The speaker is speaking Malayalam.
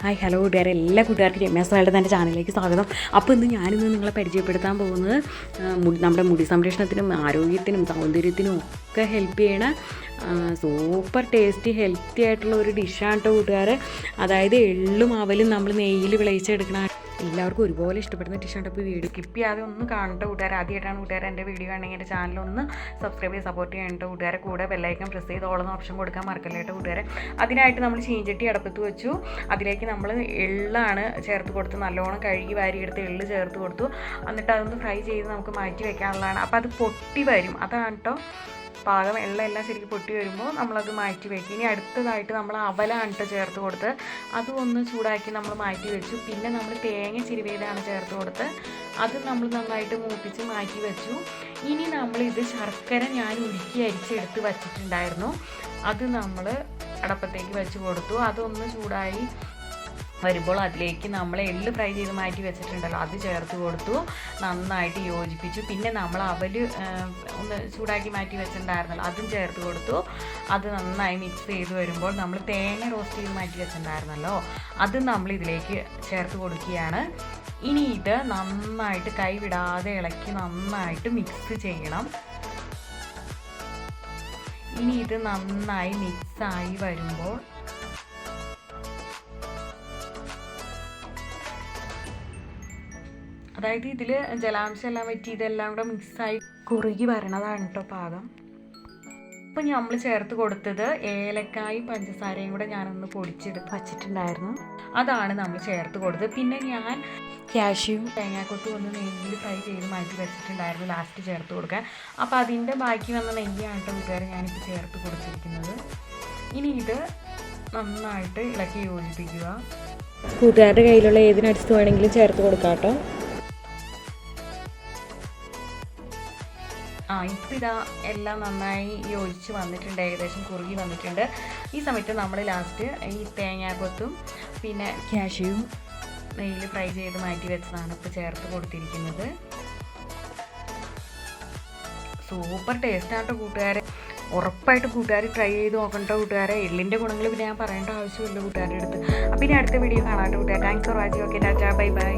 ഹായ് ഹലോ കൂട്ടുകാരെ എല്ലാ കൂട്ടുകാർക്കും രമ്യാസ് വേൾഡ് എന്റെ ചാനലിലേക്ക് സ്വാഗതം. അപ്പോൾ ഇന്ന് ഞാനിന്ന് നിങ്ങളെ പരിചയപ്പെടുത്താൻ പോകുന്നത് മുടി- നമ്മുടെ മുടി സംരക്ഷണത്തിനും ആരോഗ്യത്തിനും സൗന്ദര്യത്തിനും ഒക്കെ ഹെൽപ്പ് ചെയ്യണ സൂപ്പർ ടേസ്റ്റി ഹെൽത്തി ആയിട്ടുള്ള ഒരു ഡിഷാണ് കേട്ടോ കൂട്ടുകാർ അതായത് എള്ളും അവലും നമ്മൾ നെയ്യിൽ വിളയിച്ചെടുക്കണ എല്ലാവർക്കും ഒരുപോലെ ഇഷ്ടപ്പെടുന്ന ഡിഷാണ് അപ്പോൾ വീഡിയോ സ്കിപ്പ് ചെയ്യാതെ ഒന്ന് കാണേണ്ട കൂട്ടുകാർ ആദ്യമായിട്ടാണ് കൂട്ടുകാർ എന്റെ വീഡിയോ ആണെങ്കിൽ എന്റെ ചാനൽ ഒന്ന് സബ്സ്ക്രൈബ് ചെയ്ത് സപ്പോർട്ട് ചെയ്യേണ്ട കൂട്ടുകാരെ. കൂടെ ബെല്ലൈക്കൻ പ്രസ് ചെയ്ത് ഓളുന്ന ഓപ്ഷൻ കൊടുക്കാൻ മറക്കല്ലേ കേട്ടോ കൂട്ടുകാരെ. അതിനായിട്ട് നമ്മൾ ചീഞ്ചട്ടി അടപ്പത്ത് വെച്ചു. അതിലേക്ക് നമ്മൾ എള്ളാണ് ചേർത്ത് കൊടുത്ത് നല്ലോണം കഴുകി വാരിയെടുത്ത് എള്ള് ചേർത്ത് കൊടുത്തു. എന്നിട്ട് അതൊന്ന് ഫ്രൈ ചെയ്ത് നമുക്ക് മാറ്റി വെക്കാനുള്ളതാണ്. അപ്പോൾ അത് പൊട്ടി വരും. അതാണ് കേട്ടോ പാകം എണ്ണ എല്ലാം ശരിക്കും പൊട്ടി വരുമ്പോൾ നമ്മളത് മാറ്റി വയ്ക്കും ഇനി അടുത്തതായിട്ട് നമ്മൾ അവലാണ് കേട്ടോ ചേർത്ത് കൊടുത്ത് അതും ഒന്ന് ചൂടാക്കി നമ്മൾ മാറ്റി വെച്ചു. പിന്നെ നമ്മൾ തേങ്ങ ചിരുവേതാണ് ചേർത്ത് കൊടുത്ത് അത് നമ്മൾ നന്നായിട്ട് മൂപ്പിച്ച് മാറ്റി വെച്ചു. ഇനി നമ്മൾ ഇത് ശർക്കര ഞാൻ ഉരുക്കി അരിച്ചെടുത്ത് വച്ചിട്ടുണ്ടായിരുന്നു. അത് നമ്മൾ അടപ്പത്തേക്ക് വെച്ച് കൊടുത്തു. അതൊന്ന് ചൂടായി വരുമ്പോൾ അതിലേക്ക് നമ്മൾ എള്ള് ഫ്രൈ ചെയ്ത് മാറ്റി വെച്ചിട്ടുണ്ടല്ലോ അത് ചേർത്ത് കൊടുത്തു നന്നായിട്ട് യോജിപ്പിച്ചു. പിന്നെ നമ്മൾ അവൽ ഒന്ന് ചൂടാക്കി മാറ്റി വെച്ചിട്ടുണ്ടായിരുന്നല്ലോ അതും ചേർത്ത് കൊടുത്തു. അത് നന്നായി മിക്സ് ചെയ്ത് വരുമ്പോൾ നമ്മൾ തേങ്ങ റോസ്റ്റ് ചെയ്ത് മാറ്റി വെച്ചിട്ടുണ്ടായിരുന്നല്ലോ അത് നമ്മൾ ഇതിലേക്ക് ചേർത്ത് കൊടുക്കുകയാണ്. ഇനി ഇത് നന്നായിട്ട് കൈ വിടാതെ ഇളക്കി നന്നായിട്ട് മിക്സ് ചെയ്യണം. ഇനി ഇത് നന്നായി മിക്സായി വരുമ്പോൾ അതായത് ഇതിൽ ജലാംശം എല്ലാം പറ്റി ഇതെല്ലാം കൂടെ മിക്സായി കുറുകി വരണതാണ് കേട്ടോ പാകം. ഇപ്പം നമ്മൾ ചേർത്ത് കൊടുത്തത് ഏലക്കായും പഞ്ചസാരയും കൂടെ ഞാനൊന്ന് പൊടിച്ചെടുത്ത് വച്ചിട്ടുണ്ടായിരുന്നു. അതാണ് നമ്മൾ ചേർത്ത് കൊടുത്തത്. പിന്നെ ഞാൻ കാഷ്യും തേങ്ങാക്കൊത്തും ഒന്ന് നെയ്യിൽ ഫ്രൈ ചെയ്ത് മാറ്റി വെച്ചിട്ടുണ്ടായിരുന്നു ലാസ്റ്റ് ചേർത്ത് കൊടുക്കാൻ. അപ്പോൾ അതിന്റെ ബാക്കി വന്ന നെയ്യാണ് കേട്ടോ കൂട്ടുകാരെ ഞാനിപ്പോൾ ചേർത്ത് കൊടുത്തിരിക്കുന്നത്. ഇനി ഇത് നന്നായിട്ട് ഇളക്കി യോജിപ്പിക്കുക. കൂട്ടുകാരുടെ കയ്യിലുള്ള ഏതിനടുത്ത് വേണമെങ്കിലും ചേർത്ത് കൊടുക്കാം കേട്ടോ ആ ഇപ്പം ഇതാ എല്ലാം നന്നായി യോജിച്ച് വന്നിട്ടുണ്ട് ഏകദേശം കുറുകി വന്നിട്ടുണ്ട്. ഈ സമയത്ത് നമ്മൾ ലാസ്റ്റ് ഈ തേങ്ങാക്കൊത്തും പിന്നെ കാഷ്യൂവും നെയ്യിൽ ഫ്രൈ ചെയ്ത് മാറ്റി വെച്ചതാണ് ഇപ്പോൾ ചേർത്ത് കൊടുത്തിരിക്കുന്നത്. സൂപ്പർ ടേസ്റ്റാട്ടോ കൂട്ടുകാരെ. ഉറപ്പായിട്ട് കൂട്ടുകാർ ട്രൈ ചെയ്ത് നോക്കണ്ട കൂട്ടുകാരെ. എള്ളിന്റെ ഗുണങ്ങൾ പിന്നെ ഞാൻ പറയേണ്ട ആവശ്യമില്ല കൂട്ടുകാരുടെ അടുത്ത്. അപ്പം ഇനി അടുത്ത വീഡിയോ കാണാട്ടോ കൂട്ടുകാർ thanks for watching okay tata. Bye bye